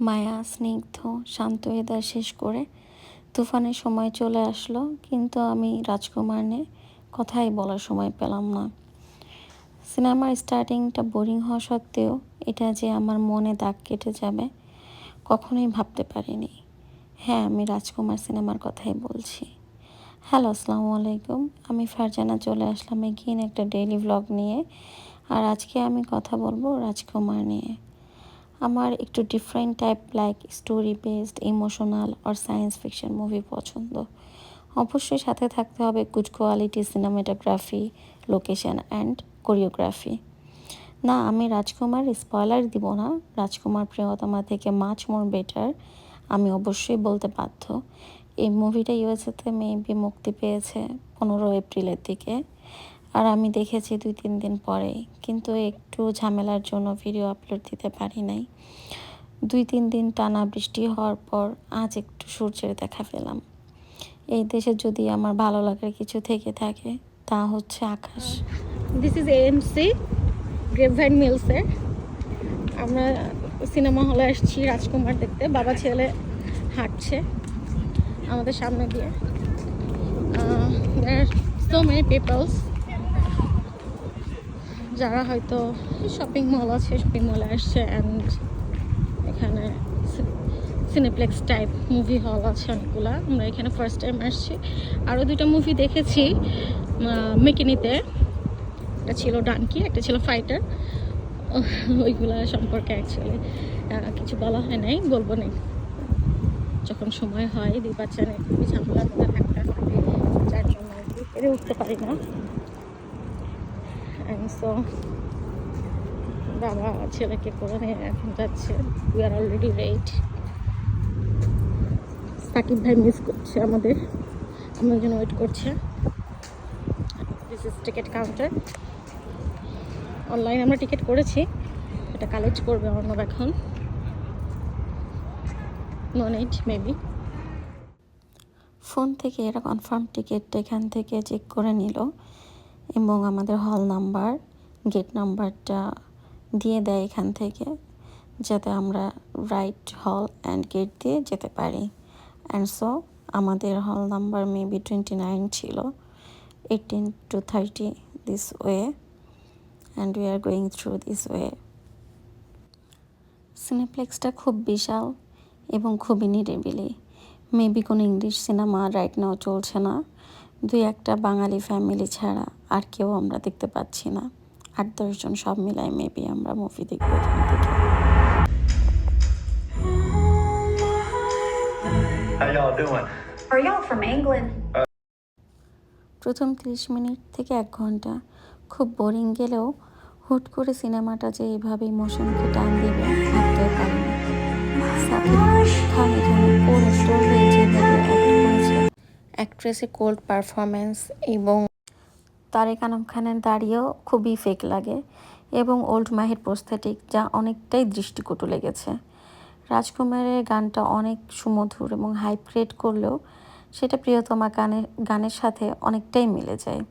মায়া, স্নিগ্ধ, শান্ত ওয়েদার শেষ করে তুফানের সময় চলে আসলো। কিন্তু আমি রাজকুমার নিয়ে কথাই বলার সময় পেলাম না। সিনেমার স্টার্টিংটা বোরিং হওয়া সত্ত্বেও এটা যে আমার মনে দাগ কেটে যাবে, কখনোই ভাবতে পারিনি। হ্যাঁ আমি রাজকুমার সিনেমার কথাই বলছি। হ্যালো, আসসালামু আলাইকুম। আমি ফারজানা চলে আসলাম এগিয়ে একটা ডেইলি ভ্লগ নিয়ে। আর আজকে আমি কথা বলব রাজকুমার নিয়ে। আমার একটু different type like story based emotional আর সায়েন্স ফিকশন মুভি পছন্দ। অবশ্যই সাথে থাকতে হবে good quality cinematography location and choreography না, আমি রাজকুমার স্পয়লার দিব না। রাজকুমার প্রিয়তমা থেকে মাছ মোর বেটার আমি অবশ্যই বলতে বাধ্য। এই মুভিটা ইউএসএতে মেবি মুক্তি পেয়েছে পনেরো এপ্রিলের দিকে। আর আমি দেখেছি দুই, তিন দিন পরে, কিন্তু একটু ঝামেলার জন্য ভিডিও আপলোড দিতে পারি নাই। দুই, তিন দিন টানা বৃষ্টি হওয়ার পর আজ একটু সূর্যের দেখা পেলাম। এই দেশে যদি আমার ভালো লাগার কিছু থেকে থাকে, তা হচ্ছে Akash. This is AMC Grapevine মিলসের আমরা সিনেমা হলে আসছি রাজকুমার দেখতে। বাবা ছেলে হাঁটছে আমাদের সামনে দিয়ে। সো মেনি পিপলস যারা হয়তো শপিং মল আছে শপিং মলে আসছে অ্যান্ড এখানে সিনেপ্লেক্স টাইপ মুভি হল আছে অনেকগুলো। আমরা এখানে ফার্স্ট টাইম আসছি। আরও দুটো মুভি দেখেছি মেকিনিতে। একটা ছিল ডানকি একটা ছিল ফাইটার ওইগুলা সম্পর্কে অ্যাকচুয়ালি কিছু বলা হয় নাই, বলব নাই। যখন সময় হয়, দুই বাচ্চা নিয়ে খুবই ঝামেলার থাকতে যার জন্য। উঠতে পারি না। সো বাবা ছেলেকে করে নিয়ে এখন যাচ্ছে। We are already late Sakib ভাই মিস করছে আমাদের। আমাদের জন্য ওয়েট করছে। দিস টিকিট কাউন্টার অনলাইনে আমরা টিকিট করেছি। এটা কালেক্ট করবে অর্ণব এখন। নো নিট মেবি ফোন থেকে এরা কনফার্ম টিকিট এখান থেকে চেক করে নিল। এবং আমাদের হল নাম্বার গেট নাম্বারটা দিয়ে দেয় এখান থেকে, যাতে আমরা রাইট হল অ্যান্ড গেট দিয়ে যেতে পারি। অ্যান্ড সো আমাদের হল নাম্বার মেবি টোয়েন্টি নাইন ছিল eighteen to thirty this way and we are going through this way সিনেপ্লেক্সটা খুব বিশাল এবং খুবই নিরিবিলি। মেবি কোনো ইংলিশ সিনেমা রাইট নাও চলছে না। দুই একটা বাঙালি ফ্যামিলি ছাড়া। আর কেউ আমরা দেখতে পাচ্ছি না। আট দশজন সব মিলাই মেবি আমরা মুভি দেখব এখান থেকে। How y'all doing? Are y'all from England? প্রথম ত্রিশ মিনিট থেকে এক ঘণ্টা। খুব বোরিং গেলেও হুট করে সিনেমাটা যে এইভাবে ইমোশনকে টান দেবে ভাবতেও খান এখানে করেছে। অ্যাক্ট্রেসের কোল্ড পারফরমেন্স এবং তারেক আনাম খানের দাঁড়িয়েও খুবই ফেক লাগে এবং ওল্ড মাহির প্রস্থেটিক যা অনেকটাই দৃষ্টিকটু লেগেছে। রাজকুমারের গানটা অনেক সুমধুর এবং হাইপ ক্রিয়েট করলেও সেটা প্রিয়তমা গানের গানের সাথে অনেকটাই মিলে যায়।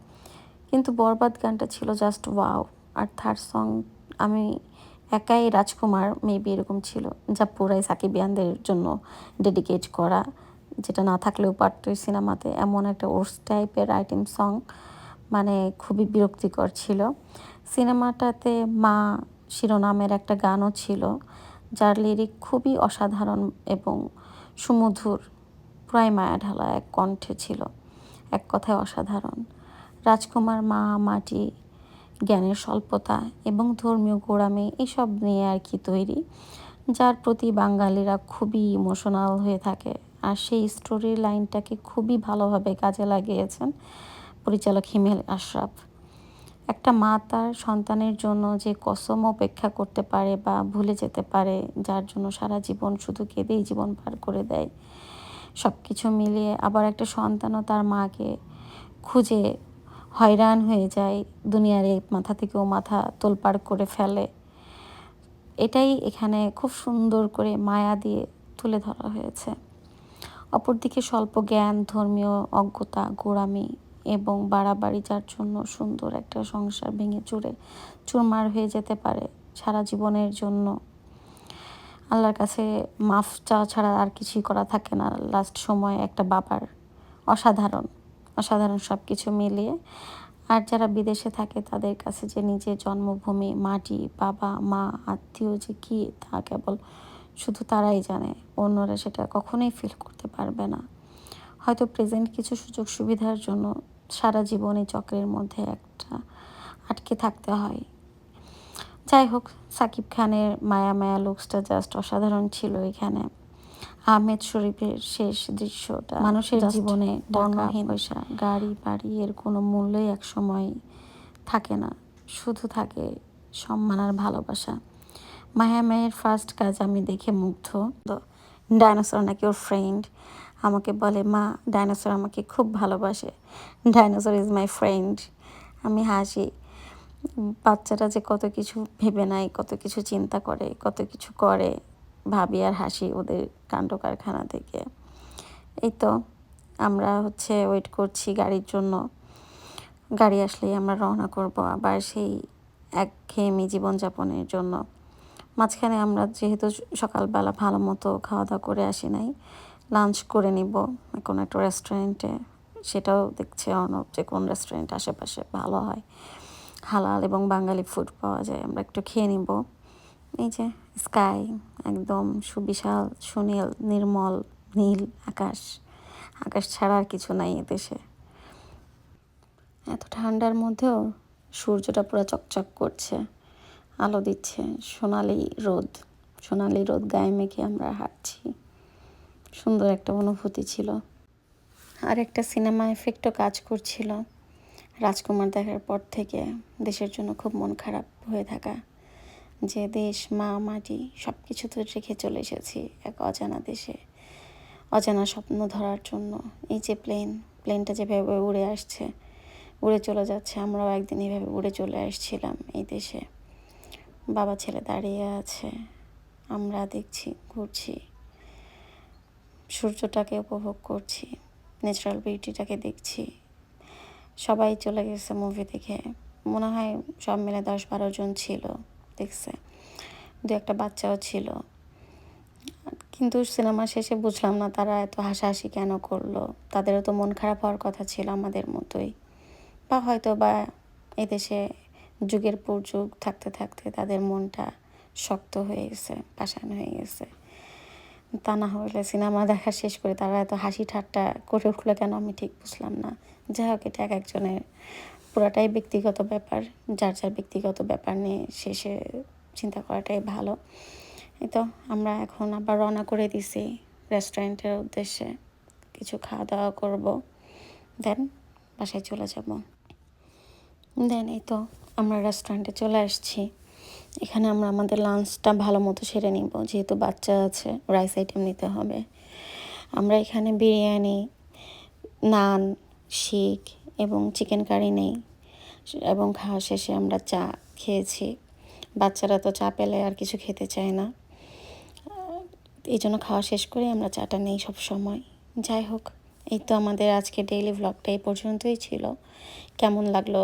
কিন্তু বরবাদ গানটা ছিল জাস্ট ওয়াও আর থার্ড সং আমি একাই রাজকুমার মেবি এরকম ছিল, যা পুরাই সাকিবিয়ানদের জন্য ডেডিকেট করা, যেটা না থাকলেও পারত সিনেমাতে। এমন একটা ওর্স টাইপের আইটেম সং মানে খুবই বিরক্তিকর ছিল। সিনেমাটাতে মা শিরোনামের একটা গানও ছিল, যার লিরিক খুবই অসাধারণ এবং সুমধুর, প্রায় মায়া ঢালা এক কণ্ঠে ছিল, এক কথায় অসাধারণ। রাজকুমার মা, মাটি, জ্ঞানের স্বল্পতা এবং ধর্মীয় গোড়ামি এসব নিয়ে আর কি তৈরি, যার প্রতি বাঙালিরা খুবই ইমোশনাল হয়ে থাকে। আর সেই স্টোরির লাইনটাকে খুবই ভালোভাবে কাজে লাগিয়েছেন পরিচালক হিমেল আশরাফ। একটা মা তার সন্তানের জন্য যে কসম অপেক্ষা করতে পারে বা ভুলে যেতে পারে, যার জন্য সারা জীবন শুধু কেঁদেই জীবন পার করে দেয়। সব কিছু মিলিয়ে আবার একটা সন্তানও তার মাকে খুঁজে হয়রান হয়ে যায়, দুনিয়ার এই মাথা থেকেও মাথা তোলপাড় করে ফেলে। এটাই এখানে খুব সুন্দর করে মায়া দিয়ে তুলে ধরা হয়েছে। অপরদিকে স্বল্প জ্ঞান, ধর্মীয় অজ্ঞতা, গোড়ামি এবং বাড়াবাড়ি যার জন্য সুন্দর একটা সংসার ভেঙে চুরে, চুরমার হয়ে যেতে পারে সারা জীবনের জন্য। আল্লাহর কাছে মাফ চাওয়া ছাড়া আর কিছুই করা থাকে না। লাস্ট সময় একটা বাবার অসাধারণ অসাধারণ সব কিছু মিলিয়ে। আর যারা বিদেশে থাকে তাদের কাছে যে নিজের জন্মভূমি, মাটি, বাবা, মা, আত্মীয় যে কী তা কেবল শুধু তারাই জানে। অন্যরা সেটা কখনোই ফিল করতে পারবে না। হয়তো প্রেজেন্ট কিছু সুযোগ সুবিধার জন্য সারা জীবনে চক্রের মধ্যে একটা আটকে থাকতে হয়। যাই হোক সাকিব খানের মায়া মায়া লুকসটা জাস্ট অসাধারণ ছিল এখানে। আহমেদ শরীফের শেষ দৃশ্যটা মানুষের জীবনে বর্ণহীন পয়সা। গাড়ি বাড়ি এর কোনো মূল্যই এক সময় থাকে না। শুধু থাকে সম্মান আর ভালোবাসা। মায়া মায়ের ফার্স্ট কাজ আমি দেখে মুগ্ধ। ডাইনোসর নাকি ওর ফ্রেন্ড আমাকে বলে, মা, ডাইনোসর আমাকে খুব ভালোবাসে। ডাইনোসর ইজ মাই ফ্রেন্ড আমি হাসি। বাচ্চারা যে কত কিছু ভেবে নেয়, কত কিছু চিন্তা করে, কত কিছু করে, ভাবি আর হাসি ওদের কাণ্ড কারখানা থেকে। এই তো আমরা হচ্ছে ওয়েট করছি গাড়ির জন্য। গাড়ি আসলেই আমরা রওনা করব আবার সেই একঘেয়েমি জীবনযাপনের জন্য। মাঝখানে আমরা যেহেতু সকালবেলা ভালো মতো খাওয়া দাওয়া করে আসি নাই লাঞ্চ করে নিব কোনো একটা রেস্টুরেন্টে সেটাও দেখছে অর্ণব যে কোন রেস্টুরেন্ট আশেপাশে ভালো হয়। হালাল এবং বাঙালি ফুড পাওয়া যায়। আমরা একটু খেয়ে নিব। এই যে স্কাই একদম সুবিশাল, সুনীল, নির্মল, নীল আকাশ। আকাশ ছাড়া আর কিছু নাই এদেশে। এত ঠান্ডার মধ্যেও সূর্যটা পুরো চকচক করছে। আলো দিচ্ছে। সোনালি রোদ। সোনালি রোদ গায়ে মেখে আমরা হাঁটছি। সুন্দর একটা অনুভূতি ছিল। আর একটা সিনেমা এফেক্টও কাজ করছিল। রাজকুমার দেখার পর থেকে দেশের জন্য খুব মন খারাপ হয়ে থাকা। যে দেশ, মা, মাটি সব কিছু তো রেখে চলে এসেছি এক অজানা দেশে। অজানা স্বপ্ন ধরার জন্য। এই যে প্লেন প্লেনটা যেভাবে উড়ে আসছে, উড়ে চলে যাচ্ছে, আমরাও একদিন এইভাবে উড়ে চলে আসছিলাম এই দেশে। বাবা ছেলে দাঁড়িয়ে আছে। আমরা দেখছি, ঘুরছি। সূর্যটাকে উপভোগ করছি ন্যাচারাল বিউটিটাকে দেখছি। সবাই চলে গেছে মুভি দেখে। মনে হয় সব মিলে দশ বারো জন ছিল, দেখছে। দু একটা বাচ্চাও ছিল। কিন্তু সিনেমা শেষে বুঝলাম না তারা এত হাসাহাসি কেন করল। তাদেরও তো মন খারাপ হওয়ার কথা ছিল আমাদের মতোই। বা হয়তো বা এদেশে যুগের পর যুগ থাকতে থাকতে তাদের মনটা শক্ত হয়ে গেছে, পাষাণ হয়ে গেছে। তা না হলে সিনেমা দেখা শেষ করে তারা এত হাসি ঠাট্টা করে উঠল কেন আমি ঠিক বুঝলাম না। যাই হোক, এটা এক একজনের পুরাটাই ব্যক্তিগত ব্যাপার, যার যার ব্যক্তিগত ব্যাপার নিয়ে শেষে চিন্তা করাটাই ভালো। এই তো, আমরা এখন আবার রওনা করে দিছি রেস্টুরেন্টের উদ্দেশ্যে। কিছু খাওয়া দাওয়া করব, দেন বাসায় চলে যাব। দেন এই তো, আমরা রেস্টুরেন্টে চলে আসছি। এখানে আমরা আমাদের লাঞ্চটা ভালো মতো সেরে নিব। যেহেতু বাচ্চা আছে রাইস আইটেম নিতে হবে। আমরা এখানে বিরিয়ানি, নান, শিক এবং চিকেন কারি নেই। এবং খাওয়া শেষে আমরা চা খেয়েছি। বাচ্চারা তো চা পেলে আর কিছু খেতে চায় না। এই জন্য খাওয়া শেষ করে আমরা চাটা নেই সব সময়। যাই হোক, এই তো আমাদের আজকে ডেইলি ভ্লগটা এই পর্যন্তই ছিল। কেমন লাগল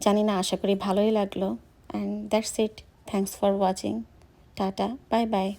জানি না, আশা করি ভালোই লাগল। And that's it thanks for watching tata bye bye